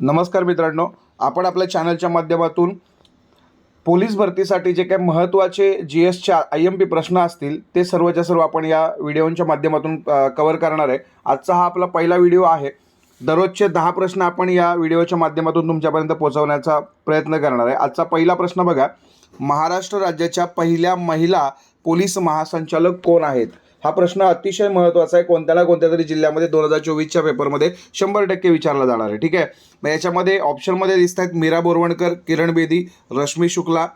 नमस्कार मित्रांनो आपण आपल्या चॅनलच्या माध्यमातून पोलीस भरतीसाठी जे काही महत्त्वाचे जी एसचे आय एम पी प्रश्न असतील ते सर्वच्या सर्व आपण या व्हिडिओच्या माध्यमातून कवर करणार आहे. आजचा हा आपला पहिला व्हिडिओ आहे. दररोजचे दहा प्रश्न आपण या व्हिडिओच्या माध्यमातून तुमच्यापर्यंत पोहोचवण्याचा प्रयत्न करणार आहे. आजचा पहिला प्रश्न बघा महाराष्ट्र राज्याच्या पहिल्या महिला पोलीस महासंचालक कोण आहेत? हा प्रश्न अतिशय महत्त्वाचा आहे. कोणत्या ना कोणत्या तरी जिल्ह्यामध्ये दोन हजार चोवीसच्या पेपरमध्ये शंभर टक्के विचारला जाणार आहे. ठीक आहे? मग याच्यामध्ये ऑप्शनमध्ये दिसत आहेत मीरा बोरवणकर किरण बेदी रश्मी शुक्ला.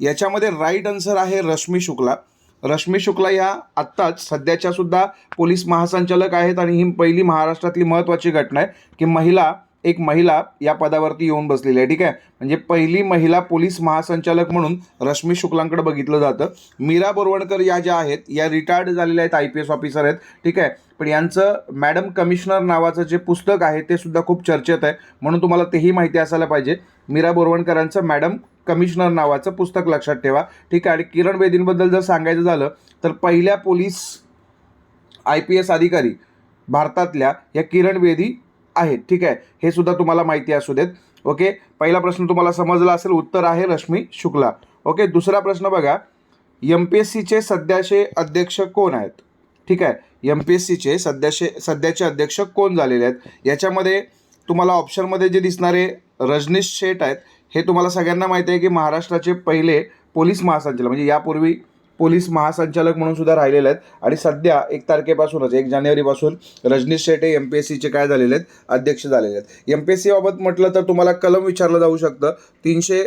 याच्यामध्ये राईट आन्सर आहे रश्मी शुक्ला. रश्मी शुक्ला या आत्ताच सध्याच्या सुद्धा पोलीस महासंचालक आहेत आणि ही पहिली महाराष्ट्रातली महत्त्वाची घटना आहे की महिला एक महिला या पदावरती येऊन बसलेली आहे. ठीक आहे? म्हणजे पहिली महिला पोलीस महासंचालक म्हणून रश्मी शुक्लांकडे बघितलं जातं. मीरा बोरवणकर या ज्या आहेत या रिटायर्ड झालेल्या आहेत आय पी एस ऑफिसर आहेत. ठीक आहे? पण यांचं मॅडम कमिशनर नावाचं जे पुस्तक आहे ते सुद्धा खूप चर्चेत आहे. म्हणून तुम्हाला तेही माहिती असायला पाहिजे. मीरा बोरवणकरांचं मॅडम कमिशनर नावाचं पुस्तक लक्षात ठेवा. ठीक आहे? आणि किरण बेदींबद्दल जर सांगायचं झालं तर पहिल्या पोलीस आय पी एस अधिकारी भारतातल्या या किरण बेदी आहेत ठीक आहे? हे सुद्धा तुम्हाला माहिती असू देत ओके? पहिला प्रश्न तुम्हाला समजला असेल उत्तर आहे रश्मी शुक्ला. ओके दुसरा प्रश्न बघा. एम पी एस सीचे सध्याचे अध्यक्ष कोण आहेत? ठीक आहे? एम पी एस सीचे सध्याचे सध्याचे अध्यक्ष कोण झालेले आहेत? याच्यामध्ये तुम्हाला ऑप्शनमध्ये जे दिसणारे रजनीश शेठ आहेत हे तुम्हाला सगळ्यांना माहिती आहे की महाराष्ट्राचे पहिले पोलीस महासंचालक म्हणजे यापूर्वी पोलीस महासंचालक म्हणून सुद्धा राहिलेले आहेत. आणि सध्या एक तारखेपासूनच एक जानेवारीपासून Rajnish Shete M P S सीचे काय झालेले आहेत अध्यक्ष झालेले आहेत. एम पी एस सीबाबत म्हटलं तर तुम्हाला कलम विचारलं जाऊ शकतं. तीनशे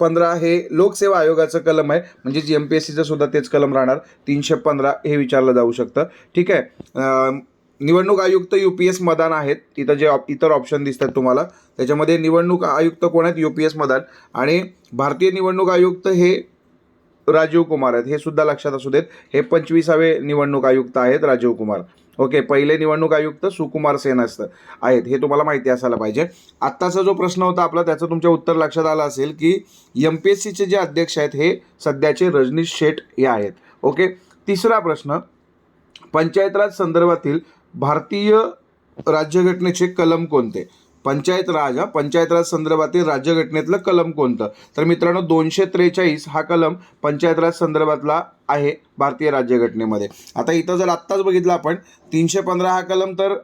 पंधरा हे लोकसेवा आयोगाचं कलम आहे. म्हणजेच एम पी एस सीचं सुद्धा तेच कलम राहणार. तीनशे पंधरा हे विचारलं जाऊ शकतं. ठीक आहे. निवडणूक आयुक्त यू पी एस मदान आहेत. इथं जे ऑप इतर ऑप्शन दिसतात तुम्हाला. त्याच्यामध्ये निवडणूक आयुक्त कोण आहेत? U P S Madan. आणि भारतीय निवडणूक आयुक्त हे राजीव कुमार आहेत. हे सुद्धा लक्षात असू देत. हे पंचवीसावे निवडणूक आयुक्त आहेत राजीव कुमार. ओके पहिले निवडणूक आयुक्त सुकुमार सेन असतं आहेत. हे तुम्हाला माहिती असायला पाहिजे. आत्ताचा जो प्रश्न होता आपला त्याचं तुमच्या उत्तर लक्षात आलं असेल की एम पी एस सीचे जे अध्यक्ष आहेत हे सध्याचे रजनीश शेठ हे आहेत. ओके तिसरा प्रश्न. पंचायत राज संदर्भातील भारतीय राज्यघटनेचे कलम कोणते? पंचायत राज हा पंचायत राज संदर्भातील राज्यघटनेतलं कलम कोणतं? तर मित्रांनो दोनशे त्रेचाळीस हा कलम पंचायत राज संदर्भातला आहे भारतीय राज्यघटनेमध्ये. आता इथं जर आत्ताच बघितलं आपण तीनशे पंधरा हा कलम तर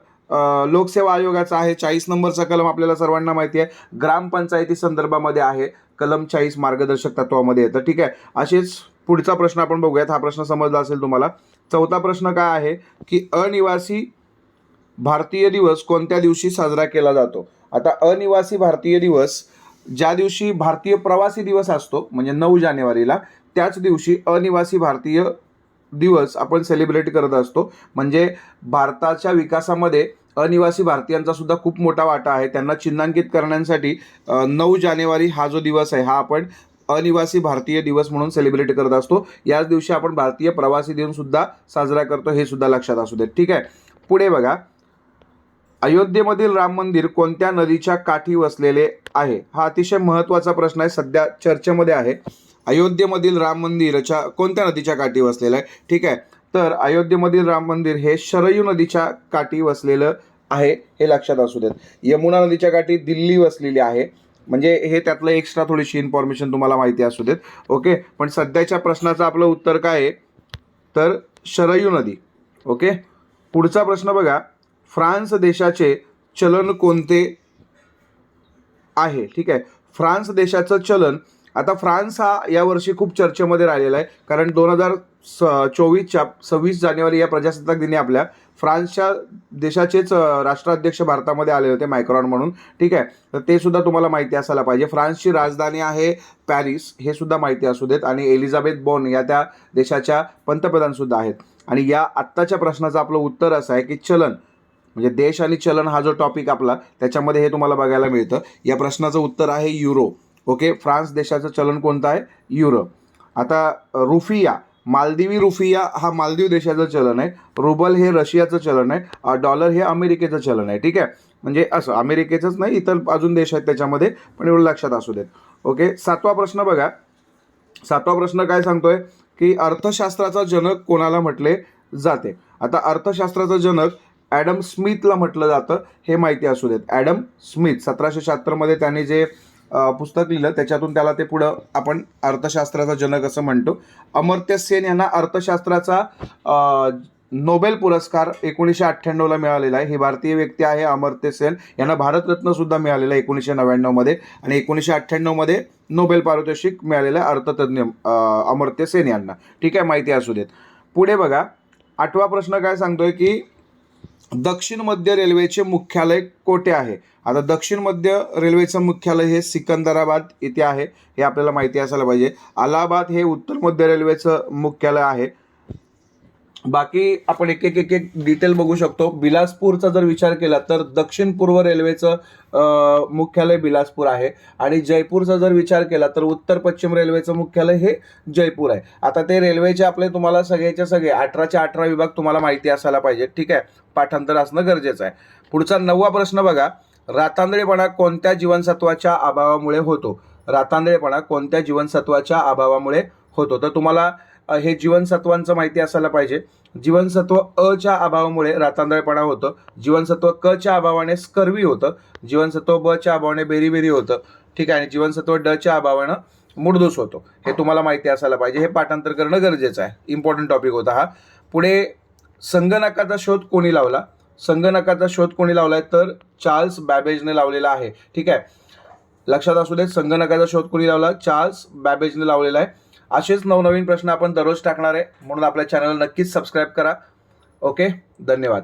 लोकसेवा आयोगाचा आहे चाळीस नंबरचा कलम आपल्याला सर्वांना माहिती आहे. ग्रामपंचायती संदर्भामध्ये आहे कलम चाळीस मार्गदर्शक तत्वामध्ये येतं. ठीक आहे? असेच पुढचा प्रश्न आपण बघूयात. हा प्रश्न समजला असेल तुम्हाला. चौथा प्रश्न काय आहे? की अनिवासी भारतीय दिवस कोणत्या दिवशी साजरा केला जातो? आता अनिवासी भारतीय दिवस ज्या दिवशी भारतीय प्रवासी दिवस असतो म्हणजे नऊ जानेवारीला त्याच दिवशी अनिवासी भारतीय दिवस आपण सेलिब्रेट करत असतो. म्हणजे भारताच्या विकासामध्ये अनिवासी भारतीयांचा सुद्धा खूप मोठा वाटा आहे. त्यांना चिन्हांकित करण्यासाठी नऊ जानेवारी हा जो दिवस आहे हा आपण अनिवासी भारतीय दिवस म्हणून सेलिब्रेट करत असतो. याच दिवशी आपण भारतीय प्रवासी दिन सुद्धा साजरा करतो हे सुद्धा लक्षात असू देत. ठीक आहे? पुढे बघा. अयोध्येमधील राम मंदिर कोणत्या नदीच्या काठी वसलेले आहे? हा अतिशय महत्त्वाचा प्रश्न आहे. सध्या चर्चेमध्ये आहे. अयोध्येमधील राम मंदिरच्या कोणत्या नदीच्या काठी वसलेलं आहे? ठीक आहे. तर अयोध्येमधील राम मंदिर हे शरयू नदीच्या काठी वसलेलं आहे हे लक्षात असू देत. यमुना नदीच्या काठी दिल्ली वसलेली आहे. म्हणजे हे त्यातलं एक्स्ट्रा थोडीशी इन्फॉर्मेशन तुम्हाला माहिती असू देत. ओके पण सध्याच्या प्रश्नाचं आपलं उत्तर काय आहे? तर शरयू नदी. ओके पुढचा प्रश्न बघा. फ्रान्स देशाचे चलन कोणते आहे? ठीक आहे. फ्रान्स देशाचं चलन आता फ्रान्स हा यावर्षी खूप चर्चेमध्ये राहिलेला आहे. कारण दोन हजार स चोवीसच्या सव्वीस जानेवारी या प्रजासत्ताक दिनी आपल्या फ्रान्सच्या देशाचेच राष्ट्राध्यक्ष भारतामध्ये आले होते मायक्रॉन म्हणून. ठीक आहे. तर ते सुद्धा तुम्हाला माहिती असायला पाहिजे. फ्रान्सची राजधानी आहे पॅरिस हे सुद्धा माहिती असू देत. आणि एलिझाबेथ बॉन या त्या देशाच्या पंतप्रधानसुद्धा आहेत. आणि या आत्ताच्या प्रश्नाचं आपलं उत्तर असं आहे की चलन. म्हणजे देश आणि चलन हा जो टॉपिक आपला त्याच्यामध्ये हे तुम्हाला बघायला मिळतं. या प्रश्नाचं उत्तर आहे युरो. ओके फ्रान्स देशाचं चलन कोणतं आहे? युरो. आता रुफिया. मालदिवी रुफिया हा मालदीव देशाचं चलन आहे. रुबल हे रशियाचं चलन आहे. डॉलर हे अमेरिकेचं चलन आहे. ठीक आहे? म्हणजे असं अमेरिकेचंच नाही इतर अजून देश आहेत त्याच्यामध्ये पण एवढं लक्षात असू देत. ओके सातवा प्रश्न बघा. सातवा प्रश्न काय सांगतोय? की अर्थशास्त्राचा जनक कोणाला म्हटले जाते? आता अर्थशास्त्राचा जनक ॲडम स्मिथला म्हटलं जातं हे माहिती असू देत. ॲडम स्मिथ सतराशे शहात्तरमध्ये त्यांनी जे पुस्तक लिहिलं त्याच्यातून त्याला ते पुढं आपण अर्थशास्त्राचा जनक असं म्हणतो. अमर्त्य सेन यांना अर्थशास्त्राचा नोबेल पुरस्कार एकोणीसशे अठ्ठ्याण्णवला मिळालेला आहे. ही भारतीय व्यक्ती आहे अमर्त्य सेन. यांना भारतरत्नसुद्धा मिळालेला मिळालेलं आहे एकोणीसशे नव्याण्णवमध्ये आणि एकोणीसशे अठ्ठ्याण्णवमध्ये नोबेल पारितोषिक मिळालेलं आहे अर्थतज्ञ अमर्त्य सेन यांना. ठीक आहे माहिती असू देत. पुढे बघा. आठवा प्रश्न काय सांगतोय की दक्षिण मध्य रेल्वेचे मुख्यालय कोठे आहे? आता दक्षिण मध्य रेल्वेचं मुख्यालय हे सिकंदराबाद इथे आहे. हे आपल्याला माहिती असायला पाहिजे. अलाहाबाद हे उत्तर मध्य रेल्वेचं मुख्यालय आहे. बाकी आपण एक एक एक एक डिटेल बघू शकतो. बिलासपूरचा जर विचार केला तर दक्षिण पूर्व रेल्वेचं मुख्यालय बिलासपूर आहे. आणि जयपूरचा जर विचार केला तर उत्तर पश्चिम रेल्वेचं मुख्यालय हे जयपूर आहे. आता ते रेल्वेचे आपले तुम्हाला सगळ्याच्या सगळे अठराच्या अठरा विभाग तुम्हाला माहिती असायला पाहिजे ठीक आहे? पाठांतर असणं गरजेचं आहे. पुढचा नववा प्रश्न बघा. रातांदळेपणा कोणत्या जीवनसत्वाच्या अभावामुळे होतो? रातांदळेपणा कोणत्या जीवनसत्वाच्या अभावामुळे होतो? तर तुम्हाला हे जीवनसत्वांचं माहिती असायला पाहिजे. जीवनसत्व अ च्या अभावामुळे रातांदळपणा होतं. जीवनसत्व क च्या अभावाने स्कर्वी होतं. जीवनसत्व ब च्या अभावाने बेरीबेरी होतं. ठीक आहे आणि जीवनसत्व ड च्या अभावानं मुडदूस होतो. हे तुम्हाला माहिती असायला पाहिजे. हे पाठांतर करणं गरजेचं आहे. इम्पॉर्टंट टॉपिक होता हा. पुढे संगणकाचा शोध कोणी लावला? संगणकाचा शोध कोणी लावलाय? तर चार्ल्स बॅबेजने लावलेला आहे. ठीक आहे. लक्षात असू दे संगणकाचा शोध कोणी लावला? चार्ल्स बॅबेजने लावलेला आहे. असेच नवनवीन प्रश्न आपण दररोज टाकणार आहे. म्हणून आपल्या चॅनलला नक्कीच सबस्क्राईब करा. ओके धन्यवाद.